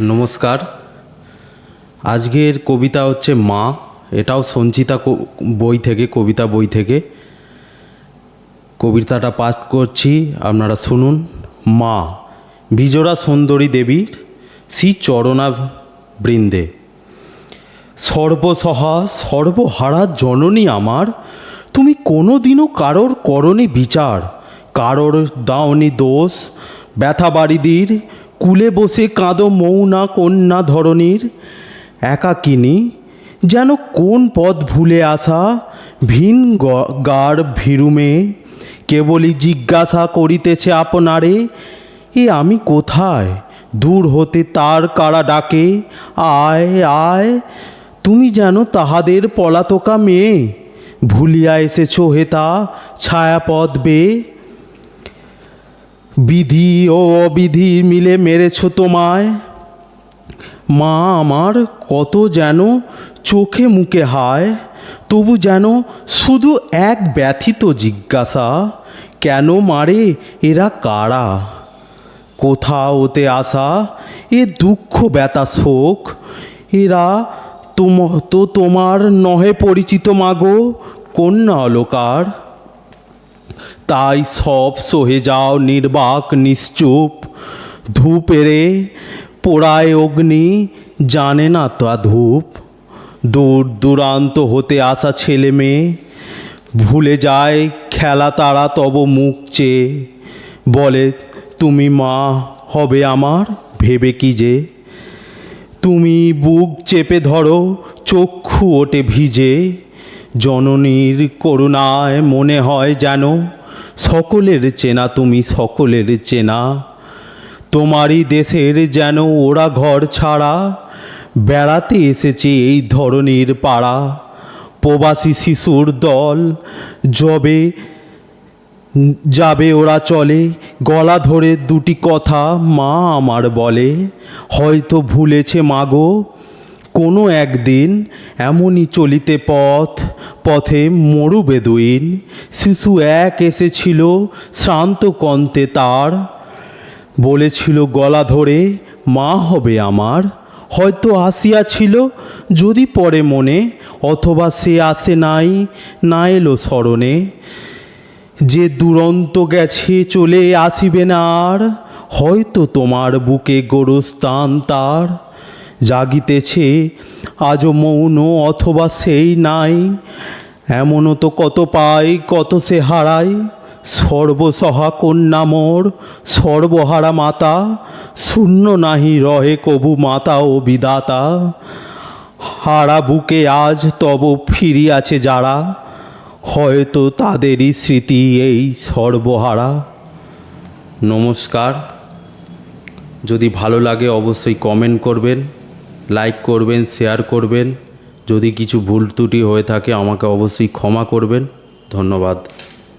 নমস্কার। আজকের কবিতা হচ্ছে মা। এটাও সঞ্চিতা বই থেকে, কবিতা বই থেকে। কবিতাটা পাঠ করছি, আপনারা শুনুন। মা, বিজোড়া সুন্দরী দেবীর শ্রী চরণা বৃন্দে। সর্বসহা, সর্বহারা জননী আমার, তুমি কোনো দিনও কারোর করণে বিচার। কারোর দাওনি দোষ, ব্যথা বাড়িদির কুলে বসে কাঁদো মৌনা কন্যা ধরনীর একাকিনী, যেন কোন পথ ভুলে আসা ভিন গার ভীরুমে। কেবলই জিজ্ঞাসা করিতেছে আপনারে, এ আমি কোথায়? দূর হতে তার কারা ডাকে? আয় আয়, তুমি যেন তাহাদের পলাতকা মেয়ে। ভুলিয়া এসেছ হেতা ছায়াপথ বেয়ে। বিধি ও অবিধি মিলে মেরেছ তোমায়। মা আমার কত যেন চোখে মুখে হায়, তবু যেন শুধু এক ব্যথিত জিজ্ঞাসা, কেন মারে এরা কারা? কোথা ওতে আসা এ দুঃখ ব্যথা শোক, এরা তো তোমার নহে পরিচিত মাগো কন্যা অলকার। তাই সব সহে যাও নির্বাক, নিশ্চুপ। ধূপেরে পোড়ায় অগ্নি, জানে না তা ধূপ দূর দূরান্ত হতে আসা ছেলে মেয়ে, ভুলে যায় খেলা তারা তব মুখ চেয়ে। বলে, তুমি মা হবে আমার, ভেবে কি যে? তুমি বুক চেপে ধরো, চক্ষু ওঠে ভিজে। জননীর করুণায় মনে হয় যেন সকলের চেনা, তুমি সকলের চেনা। তোমারই দেশের যেন ওরা ঘর ছাড়া বেড়াতে এসেছে এই ধরনের পাড়া। প্রবাসী শিশুর দল যবে যাবে ওরা চলে, গলা ধরে দুটি কথা মা আমার বলে। হয়তো ভুলেছে মাগো কোনো একদিন এমনই চলিতে পথ পথে মরু বেদুইন, শিশু এক এসেছিল শ্রান্ত কন্তে তার। বলেছিল, গলা ধরে, মা হবে আমার। হয়তো আসিয়াছিল যদি পরে মনে, অথবা সে আসে নাই, না এলো স্মরণে। যে দুরন্ত গেছে, চলে আসিবে না আর। হয়তো তোমার বুকে গরুস্থান তার। জাগিতেছে, আজও মৌন অথবা সেই নাই। এমনও তো কত পাই, কত সে হারায় সর্বসহা কন্যা মোর, সর্বহারা মাতা। শূন্য নাহি রহে কবু মাতা ও বিদাতা। হারা বুকে আজ তব ফিরিয়াছে যারা। হয়তো তাদেরই স্মৃতি এই সর্বহারা। নমস্কার। যদি ভালো লাগে অবশ্যই কমেন্ট করবেন। লাইক করবেন, শেয়ার করবেন। যদি কিছু ভুল ত্রুটি হয়ে থাকে আমাকে অবশ্যই ক্ষমা করবেন। ধন্যবাদ।